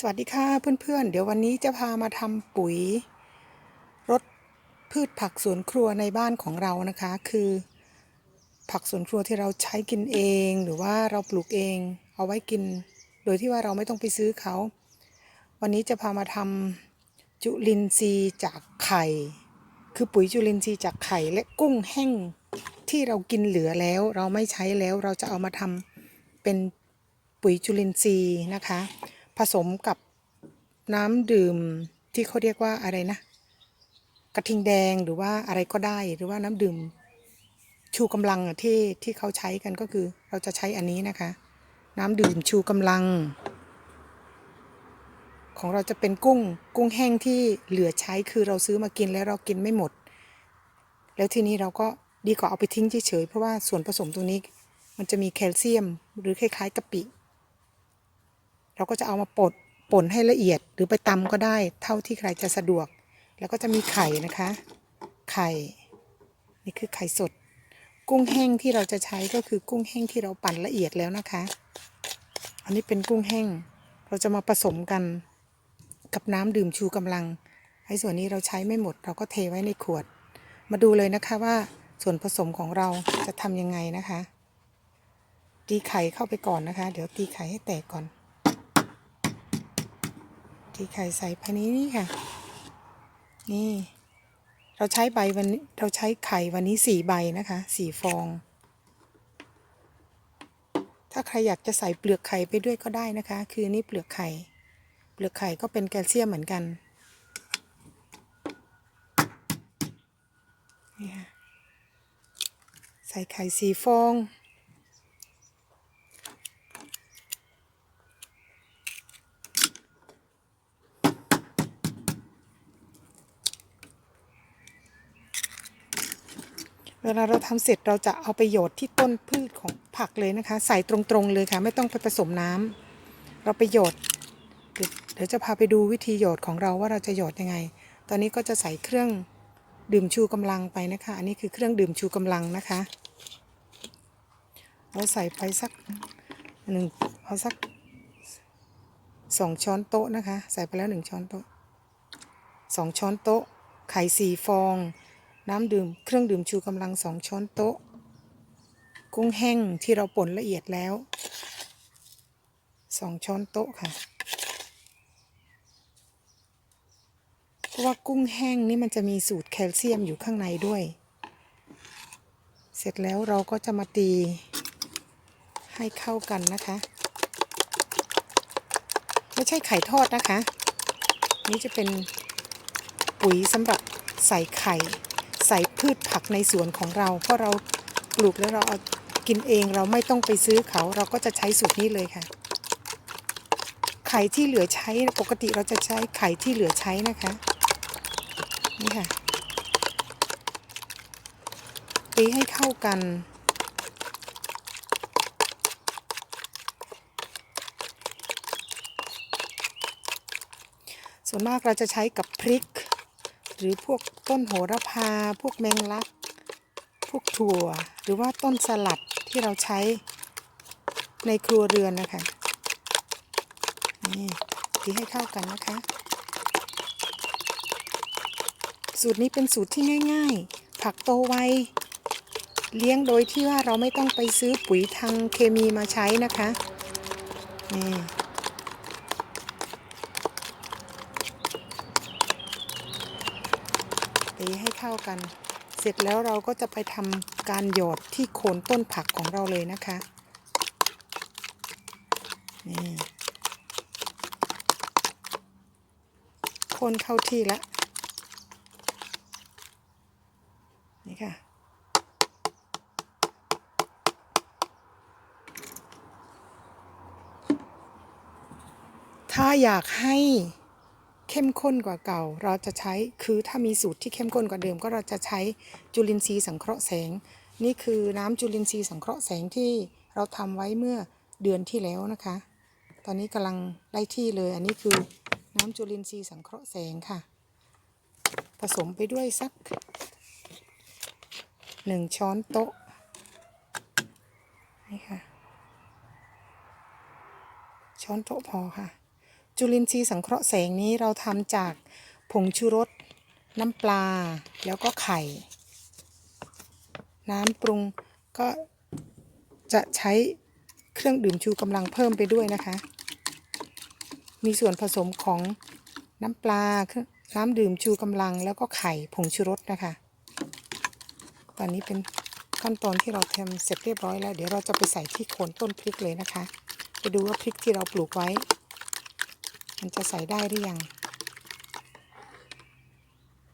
สวัสดีค่ะเพื่อนๆ เดี๋ยววันนี้จะพามาทำปุ๋ยรดพืชผักสวนครัวในบ้านของเรานะคะ คือ ผักสวนครัวที่เราใช้กินเอง หรือว่าเราปลูกเอง เอาไว้กิน โดยที่ว่าเราไม่ต้องไปซื้อเขา วันนี้จะพามาทำจุลินทรีย์จากไข่ คือปุ๋ยจุลินทรีย์จากไข่และกุ้งแห้งที่เรากินเหลือแล้ว เราไม่ใช้แล้วเราจะเอามาทำเป็นปุ๋ยจุลินทรีย์นะคะ ผสมกับน้ำดื่มที่เขาเรียกว่าอะไรนะ กระทิงแดงหรือว่าอะไรก็ได้หรือว่าน้ำดื่ม ชูกำลังที่ที่เขาใช้กันก็คือ เราจะใช้อันนี้นะคะ น้ำดื่มชูกำลัง ของเราจะเป็นกุ้งกุ้งแห้งที่เหลือใช้คือเราซื้อมากินแล้วเรากินไม่หมด แล้วทีนี้เราก็ดีกว่าเอาไปทิ้งเฉยๆเพราะว่าส่วนผสมตรงนี้ มันจะมีแคลเซียม หรือคล้ายๆกะปิ เราก็จะเอามาปดป่นให้ละเอียดหรือไปตำก็ได้เท่าที่ใครจะสะดวก แล้วก็จะมีไข่นะคะ ไข่ นี่คือไข่สด กุ้งแห้งที่เราจะใช้ก็คือกุ้งแห้งที่เราปั่นละเอียดแล้วนะคะ อันนี้เป็นกุ้งแห้ง เราจะมาผสมกันกับน้ำดื่มชูกำลังไอ้ส่วนนี้เราใช้ไม่หมด เราก็เทไว้ในขวด มาดูเลยนะคะว่าส่วนผสมของเราจะทำยังไงนะคะ ตีไข่เข้าไปก่อนนะคะ เดี๋ยวตีไข่ให้แตกก่อน ตีไข่ใส่ภายในนี้ค่ะ นี่ เราใช้ใบวันนี้เราใช้ไข่วันนี้สี่ใบนะคะสี่ฟอง ถ้าใครอยากจะใส่เปลือกไข่ไปด้วยก็ได้นะคะ คือนี่เปลือกไข่ เปลือกไข่ก็เป็นแคลเซียมเหมือนกันนี่ค่ะใส่ไข่สี่ฟอง เวลาเราทำเสร็จเราจะเอาไปหยดที่ต้นพืชของผักเลยนะคะ ใส่ตรงๆเลยค่ะ ไม่ต้องไปผสมน้ำเราไปหยดเดี๋ยวเดี๋ยวจะพาไปดูวิธีหยดของเราว่าเราจะหยดยังไง ตอนนี้ก็จะใส่เครื่องดื่มชูกำลังไปนะคะ อันนี้คือเครื่องดื่มชูกำลังนะคะ เราใส่ไปสักหนึ่งเอาสักสองช้อนโต๊ะนะคะ ใส่ไปแล้วหนึ่งช้อนโต๊ะสองช้อนโต๊ะ ไข่สี่ฟอง น้ำดื่มเครื่องดื่มชูกำลังสองช้อนโต๊ะ กุ้งแห้งที่เราป่นละเอียดแล้วสองช้อนโต๊ะค่ะ เพราะว่ากุ้งแห้งนี่มันจะมีสูตรแคลเซียมอยู่ข้างในด้วย เสร็จแล้วเราก็จะมาตีให้เข้ากันนะคะ ไม่ใช่ไข่ทอดนะคะ นี่จะเป็นปุ๋ยสำหรับใส่ไข่ ใส่พืชผักในสวนของเรา เพราะเราปลูกแล้วเราเอากินเองเราไม่ต้องไปซื้อเขาเราก็จะใช้สูตรนี้เลยค่ะ ไข่ที่เหลือใช้ปกติเราจะใช้ไข่ที่เหลือใช้นะคะนี่ค่ะตีให้เข้ากัน ส่วนมากเราจะใช้กับพริก หรือพวกต้นโหระพา พวกแมงลัก พวกถั่ว หรือว่าต้นสลัดที่เราใช้ในครัวเรือนนะคะนี่ตีให้เข้ากันนะคะ สูตรนี้เป็นสูตรที่ง่าย ๆ ผักโตไวเลี้ยงโดยที่ว่าเราไม่ต้องไปซื้อปุ๋ยทางเคมีมาใช้นะคะนี่ ตีให้เข้ากัน เสร็จแล้วเราก็จะไปทำการหยอดที่โคนต้นผักของเราเลยนะคะนี่คนเข้าที่แล้วนี่ค่ะถ้าอยากให้ เข้มข้นกว่าเก่า เราจะใช้คือถ้ามีสูตรที่เข้มข้นกว่าเดิม ก็เราจะใช้จุลินทรีย์สังเคราะห์แสง นี่คือน้ำจุลินทรีย์สังเคราะห์แสงที่เราทำไว้เมื่อเดือนที่แล้วนะคะ ตอนนี้กำลังได้ที่เลย อันนี้คือน้ำจุลินทรีย์สังเคราะห์แสงค่ะ ผสมไปด้วยสักหนึ่งช้อนโต๊ะนี่ค่ะ ช้อนโต๊ะพอค่ะ จุลินทรีย์สังเคราะห์แสงนี้เราทำจากผงชูรส น้ำปลา แล้วก็ไข่ น้ำปรุงก็จะใช้เครื่องดื่มชูกำลังเพิ่มไปด้วยนะคะ มีส่วนผสมของน้ำปลาเครื่องน้ำดื่มชูกำลัง แล้วก็ไข่ผงชูรสนะคะ ตอนนี้เป็นขั้นตอนที่เราทำเสร็จเรียบร้อยแล้ว เดี๋ยวเราจะไปใส่ที่โคนต้นพริกเลยนะคะ ไปดูว่าพริกที่เราปลูกไว้ มันจะใส่ได้หรือยัง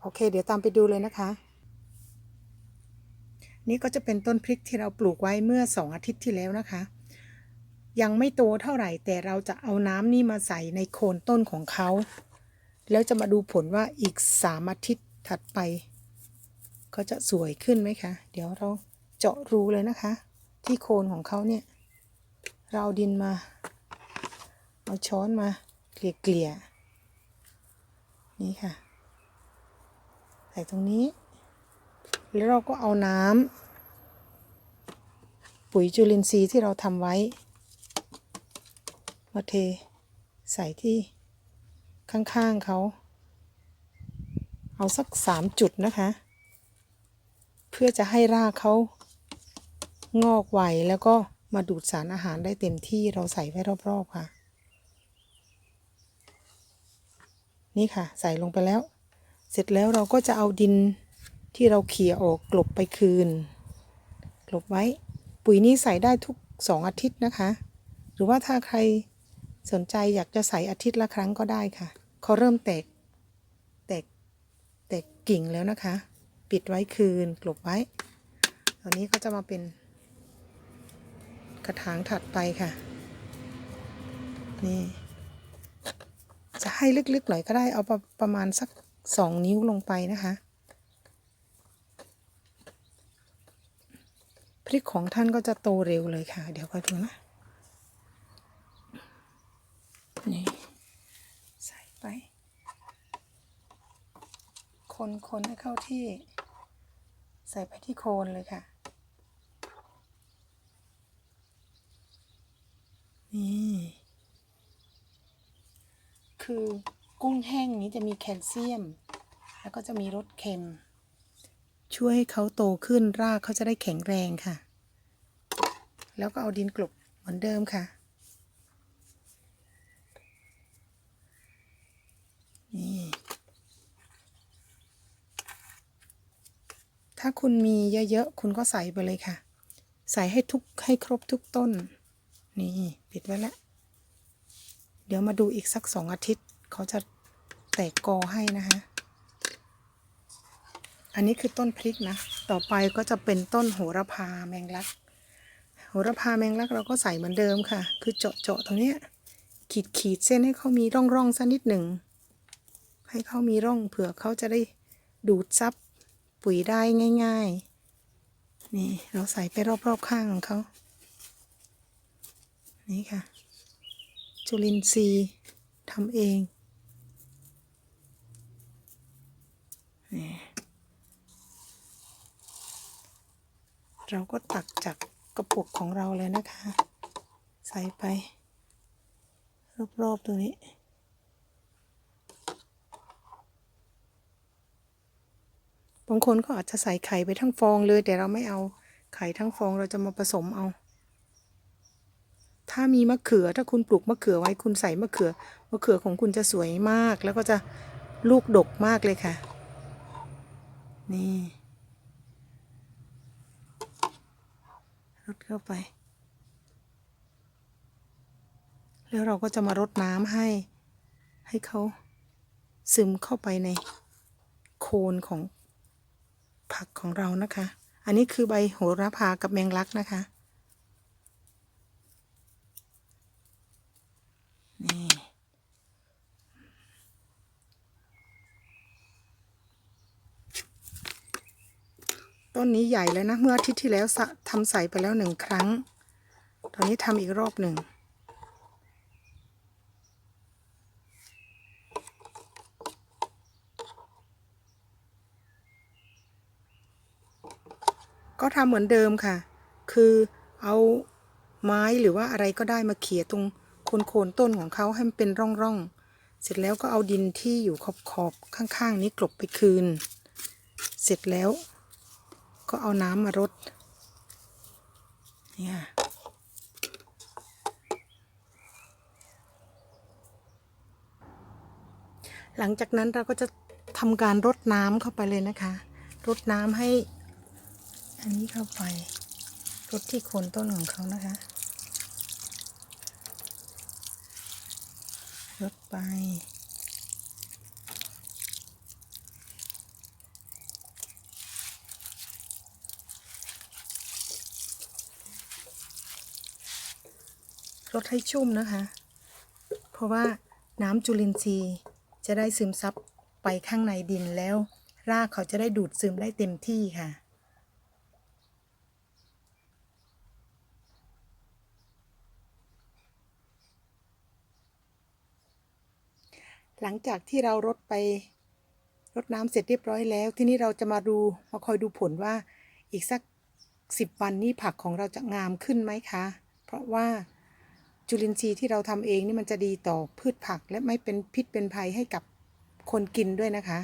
โอเค เดี๋ยวตามไปดูเลยนะคะ นี่ก็จะเป็นต้นพริกที่เราปลูกไว้เมื่อสองอาทิตย์ที่แล้วนะคะ ยังไม่โตเท่าไหร่ แต่เราจะเอาน้ำนี่มาใส่ในโคนต้นของเขา แล้วจะมาดูผลว่าอีกสามอาทิตย์ถัดไปก็จะสวยขึ้นไหมคะ เดี๋ยวเราเจาะรูเลยนะคะ ที่โคนของเขาเนี่ย เราเอาดินมา เอาช้อนมา เกลี่ยๆนี่ค่ะ ใส่ตรงนี้ แล้วเราก็เอาน้ำปุ๋ยจุลินทรีย์ที่เราทำไว้ มาเทใส่ที่ข้างๆเขา เอาสักสามจุดนะคะ เพื่อจะให้รากเขางอกไวแล้วก็มาดูดสารอาหารได้เต็มที่เราใส่ไว้รอบๆค่ะ นี่ค่ะ ใส่ลงไปแล้ว เสร็จแล้วเราก็จะเอาดินที่เราเขี่ยออกกลบไปคืน กลบไว้ ปุ๋ยนี้ใส่ได้ทุกสองอาทิตย์นะคะ หรือว่าถ้าใครสนใจอยากจะใส่อาทิตย์ละครั้งก็ได้ค่ะเขาเริ่มแตก แตก แตกกิ่งแล้วนะคะ ปิดไว้คืน กลบไว้ ตอนนี้ก็จะมาเป็น กระถางถัดไปค่ะ นี่ จะให้ลึกๆหน่อยก็ได้เอาประประมาณสักสองนิ้วลงไปนะคะพริกของท่านก็จะโตเร็วเลยค่ะ เดี๋ยวก็ดูนะนี่ใส่ไป คนคนให้เข้าที่ ใส่ไปที่โคนเลยค่ะ นี่ คือกุ้งแห้งนี้ จะมีแคลเซียม แล้วก็จะมีรสเค็ม ช่วยให้เขาโตขึ้นรากเขาจะได้แข็งแรงค่ะ แล้วก็เอาดินกลบเหมือนเดิมค่ะ นี่ ถ้าคุณมีเยอะๆ คุณก็ใส่ไปเลยค่ะ ใส่ให้ทุกให้ครบทุกต้น นี่ ปิดไว้แล้ว เดี๋ยวมาดูอีกสักสองอาทิตย์เขาจะ แตกกอให้นะคะ อันนี้คือต้นพริกนะ ต่อไปก็จะเป็นต้นโหระพาแมงลัก โหระพาแมงลักเราก็ใส่เหมือนเดิมค่ะ คือเจาะเจาะตรงเนี้ย ขีดขีดเส้นให้เขามีร่องร่องสักนิดหนึ่ง ให้เขามีร่องเผื่อเขาจะได้ดูดซับปุ๋ยได้ง่าย ๆ นี่เราใส่ไปรอบๆข้างของเขานี่ค่ะ จุลินทรีย์ทำเอง นี่เราก็ตักจากกระปุกของเราเลยนะคะ ใส่ไป รอบๆตรงนี้บางคนก็อาจจะใส่ไข่ไปทั้งฟองเลย แต่เราไม่เอาไข่ทั้งฟองเราจะมาผสมเอา ถ้ามีมะเขือถ้าคุณปลูกมะเขือไว้คุณใส่มะเขือมะเขือของคุณจะสวยมาก แล้วก็จะลูกดกมากเลยค่ะ นี่รดเข้าไป แล้วเราก็จะมารดน้ำให้ ให้เขาซึมเข้าไปในโคนของผักของเรานะคะ อันนี้คือใบโหระพากับแมงลักนะคะ นี่ ต้นนี้ใหญ่แล้วนะ เมื่ออาทิตย์ที่แล้วทำใส่ไปแล้วหนึ่งครั้ง ตอนนี้ทำอีกรอบหนึ่ง ก็ทำเหมือนเดิมค่ะ คือเอาไม้หรือว่าอะไรก็ได้มาเขี่ยตรงโคนโคนต้นของเขาให้มันเป็นร่องร่องๆ เสร็จแล้วก็เอาดินที่อยู่ขอบขอบๆข้างๆ นี้กลบไปคืน เสร็จแล้ว ก็เอาน้ำมารดเนี่ยหลังจากนั้นเราก็จะทำการรดน้ำเข้าไปเลยนะคะ รดน้ำให้ อันนี้เข้าไป รดที่โคนต้นของเขานะคะ รดไป รดให้ชุ่มนะคะ เพราะว่าน้ำจุลินทรีย์จะได้ซึมซับไปข้างในดินแล้ว รากเขาจะได้ดูดซึมได้เต็มที่ค่ะ หลังจากที่เรารดไปรดน้ำเสร็จเรียบร้อยแล้ว ที่นี้เราจะมาดูมาคอยดูผลว่าอีกสักสิบวันนี้ผักของเราจะงามขึ้นไหมคะ เพราะว่า จุลินทรีย์ที่เราทำเองนี่มันจะดีต่อพืชผัก และไม่เป็นพิษเป็นภัยให้กับคนกินด้วยนะคะ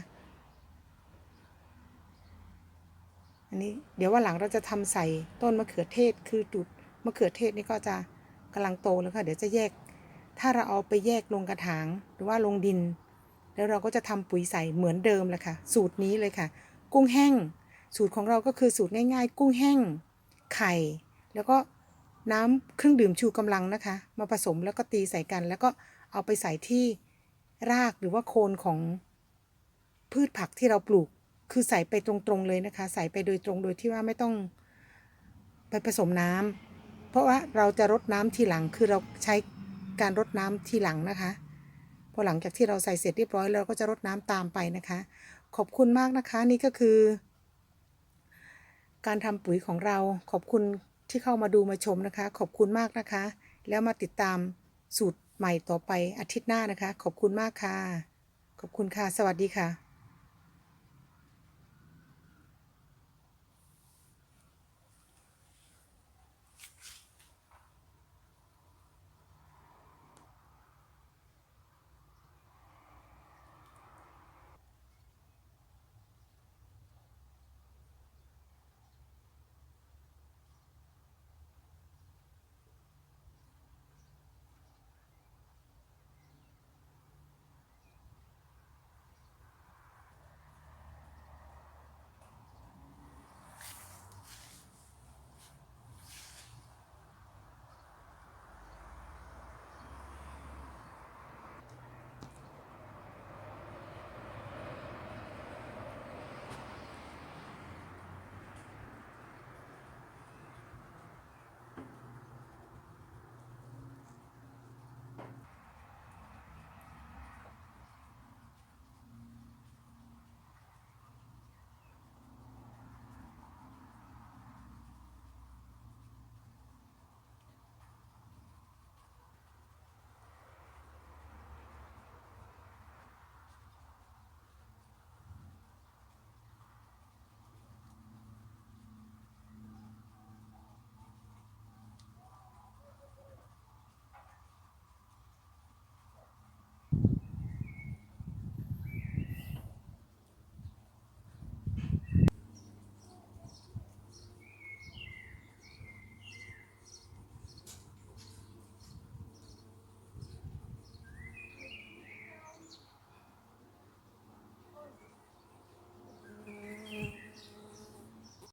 อันนี้เดี๋ยวว่าหลังเราจะทำใส่ต้นมะเขือเทศ คือจุดมะเขือเทศนี่ก็จะกำลังโตแล้วค่ะ เดี๋ยวจะแยก ถ้าเราเอาไปแยกลงกระถางหรือว่าลงดิน แล้วเราก็จะทำปุ๋ยใส่เหมือนเดิมเลยค่ะ สูตรนี้เลยค่ะ กุ้งแห้ง สูตรของเราก็คือสูตรง่าย ๆ กุ้งแห้ง ไข่ แล้วก็ น้ำเครื่องดื่มชูกำลังนะคะ มาผสมแล้วก็ตีใส่กัน แล้วก็เอาไปใส่ที่รากหรือว่าโคนของพืชผักที่เราปลูก คือใส่ไปตรงๆเลยนะคะ ใส่ไปโดยตรงโดยที่ว่าไม่ต้องไปผสมน้ำเพราะว่าเราจะรดน้ำทีหลังคือเราใช้การรดน้ำทีหลังนะคะพอหลังจากที่เราใส่เสร็จเรียบร้อยเราก็จะรดน้ำตามไปนะคะ ขอบคุณมากนะคะนี่ก็คือ การทำปุ๋ยของเราขอบคุณ ที่เข้ามาดูมาชมนะคะ ขอบคุณมากนะคะ แล้วมาติดตามสูตรใหม่ต่อไปอาทิตย์หน้านะคะ ขอบคุณมากค่ะ ขอบคุณค่ะ สวัสดีค่ะ